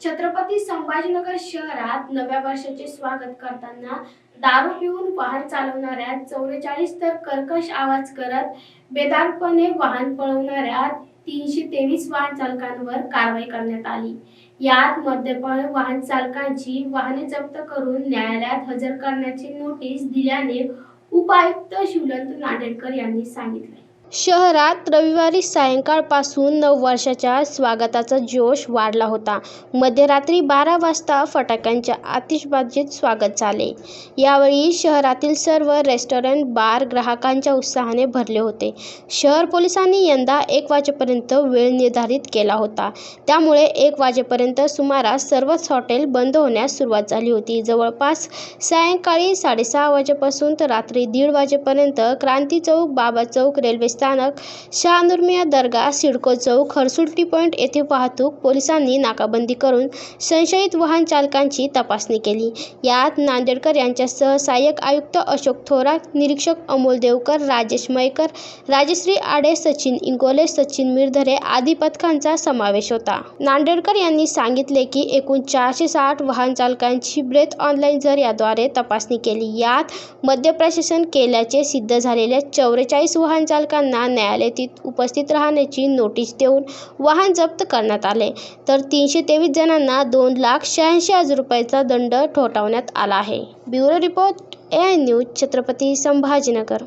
छत्रपती संभाजीनगर शहरात नव्या वर्षाचे स्वागत करताना दारू पिऊन वाहन चालवणाऱ्या चौवेचाळीस तर कर्कश आवाज करत बेदारपणे वाहन पळवणाऱ्या तीनशे तेवीस वाहन चालकांवर कारवाई करण्यात आली. यात मद्यपान वाहन चालकांची वाहने जप्त करून न्यायालयात हजर करण्याची नोटीस दिल्याने उपायुक्त शिवलंत नाडेकर यांनी सांगितले. शहरात रविवारी सायंकाळपासून नववर्षाच्या स्वागताचा जोश वाढला होता. मध्यरात्री बारा वाजता फटाक्यांच्या आतिषबाजीत स्वागत झाले. यावेळी शहरातील सर्व रेस्टॉरंट बार ग्राहकांच्या उत्साहाने भरले होते. शहर पोलिसांनी यंदा एक वाजेपर्यंत वेळ निर्धारित केला होता. त्यामुळे एक वाजेपर्यंत सुमारास सर्वच हॉटेल बंद होण्यास सुरुवात झाली होती. जवळपास सायंकाळी साडेसहा वाजेपासून तर रात्री दीड वाजेपर्यंत क्रांती चौक बाबा चौक रेल्वे स्थानक शहानूरमिया दर्गा सिडको चौक हर्सुल टी पॉईंट येथे वाहतूक पोलिसांनी नाकाबंदी करून संशयित वाहन चालकांची तपासणी केली. यात नांदेडकर यांच्यासह सहाय्यक आयुक्त अशोक थोरात निरीक्षक अमोल देवकर राजेश मयकर राजश्री आडे सचिन इंगोले सचिन मिरधरे आदी पथकांचा समावेश होता. नांदेडकर यांनी सांगितले की एकूण चारशे साठ वाहन चालकांची ब्रेथ ऑनलाईन जर याद्वारे तपासणी केली यात मद्यप्रशासन केल्याचे सिद्ध झालेल्या चौवेचाळीस वाहन चालकांना न्यायालयात उपस्थित राहण्याची नोटीस देऊन वाहन जप्त करण्यात आले. तर तीनशे तेवीस जणांना दोन लाख शहाऐंशी हजार रुपयाचा दंड ठोठावण्यात आला आहे. Bureau report A news Chhatrapati Sambhajinagar.